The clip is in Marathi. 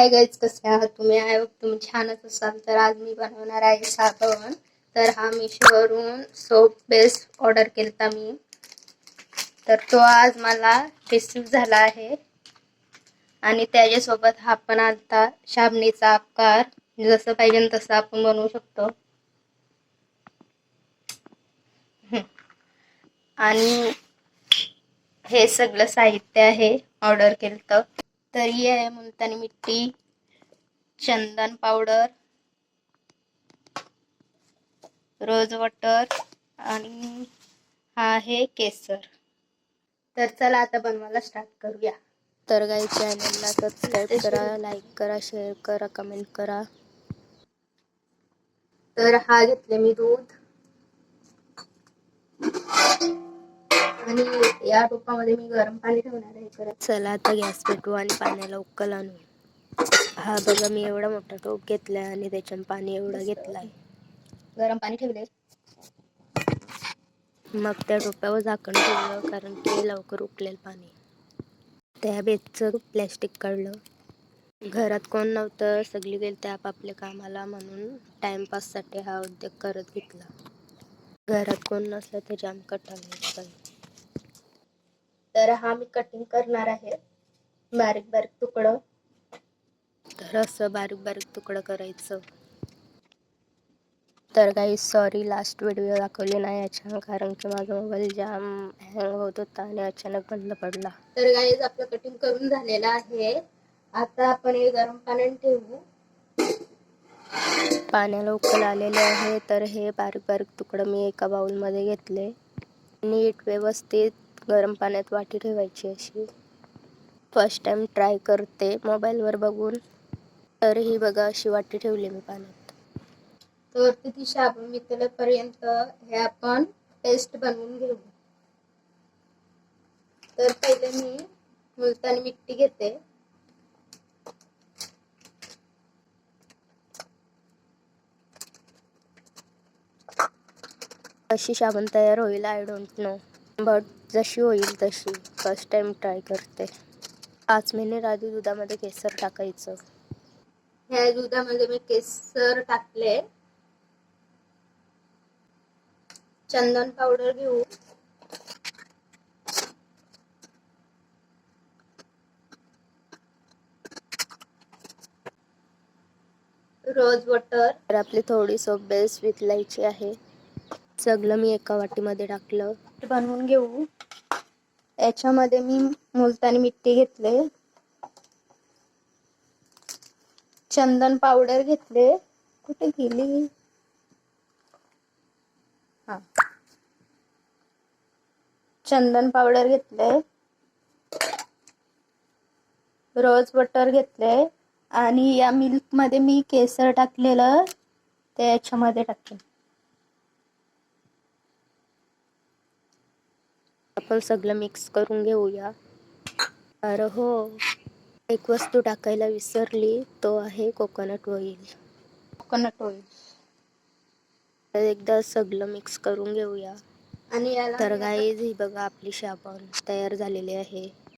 हाय गाईज कसे आहात तुम्ही आय तुम्ही छानच असाल. तर आज मी बनवणार आहे साबण. तर हा मिशोवरून सोप बेस ऑर्डर केलता मी. तर तो आज मला रिसीव झाला आहे. आणि त्याच्यासोबत हा पण आता शाबणीचा आकार जसं पाहिजे तसं आपण बनवू शकतो. आणि हे सगळं साहित्य आहे ऑर्डर केलं तर ही आहे मुलतानी मिट्टी चंदन पावडर रोज वॉटर आणि हा आहे केसर. तर चला आता बनवायला स्टार्ट करूया. तर गाई चॅनलला सबस्क्राईब करा लाईक करा शेअर करा कमेंट करा. तर हा घेतले मी दूध. आणि या टोपामध्ये मी गरम पाणी ठेवणार आहे करत चला आता गॅस पेटवू आणि पाण्याला उकल आणू. हा बघा मी एवढा मोठा टोप घेतलाय आणि त्याच्यात पाणी एवढं घेतलाय. गरम पाणी ठेवले मग त्या टोप्यावर झाकण ठेवलं कारण ते लवकर उकलेल पाणी. त्या बेतचं प्लॅस्टिक काढलं. घरात कोण नव्हतं सगळी गेली त्या आपापल्या कामाला म्हणून टाइमपाससाठी हा उद्योग करत घेतला. घरात कोण नसलं तर जाम कटाला तर हा मी कटिंग करणार आहे. बारीक बारीक तुकडं. तर असं बारीक बारीक तुकडं करायचं. तर काही सॉरी लास्ट व्हिडिओ दाखवली नाही याच्या कारण की माझा मोबाईल जाम हँग होत होता आणि अचानक बंद पडला. तर गाईज आपलं कटिंग करून झालेलं आहे. आता आपण हे गरम पाण्यात ठेवू. पाण्याला उकल आलेले आहे तर हे बारीक बारीक तुकडं मी एका बाउलमध्ये घेतले. नीट व्यवस्थित गरम पाण्यात वाटी ठेवायची अशी. फर्स्ट टाइम ट्राय करते मोबाईलवर बघून. तर ही बघा अशी वाटी ठेवली मी पाण्यात. तर किती साबण मिळेपर्यंत हे आपण पेस्ट बनवून घेऊ. तर पहिले मी मुलतानी मिट्टी घेते. कशी साबण तयार होईल आय डोंट नो बट जशी होईल तशी. फर्स्ट टाइम ट्राय करते. पाच मिनिट आधी दुधामध्ये केसर टाकायचं. ह्या दुधामध्ये मी केसर टाकले. चंदन पावडर घेऊ. रोज वॉटर तर आपली थोडी सोप बेस वितलायची आहे. सगळं मी एका वाटीमध्ये टाकलं. बनवून घेऊ. याच्यामध्ये मी मुलतानी मिट्टी घेतले. चंदन पावडर घेतले. कुठे गेली? हा. चंदन पावडर घेतले. रोज बटर घेतले. आणि या मिल्कमध्ये मी केसर टाकलेलं. ते याच्यामध्ये टाकले आपण सगळं मिक्स करून घेऊया. अरे हो एक वस्तू टाकायला विसरली तो आहे कोकोनट ऑइल कोकोनट ऑइल तर एकदा सगळं मिक्स करून घेऊया. आणि याला तर गाईज ही बघा आपली साबण तयार झालेली आहे.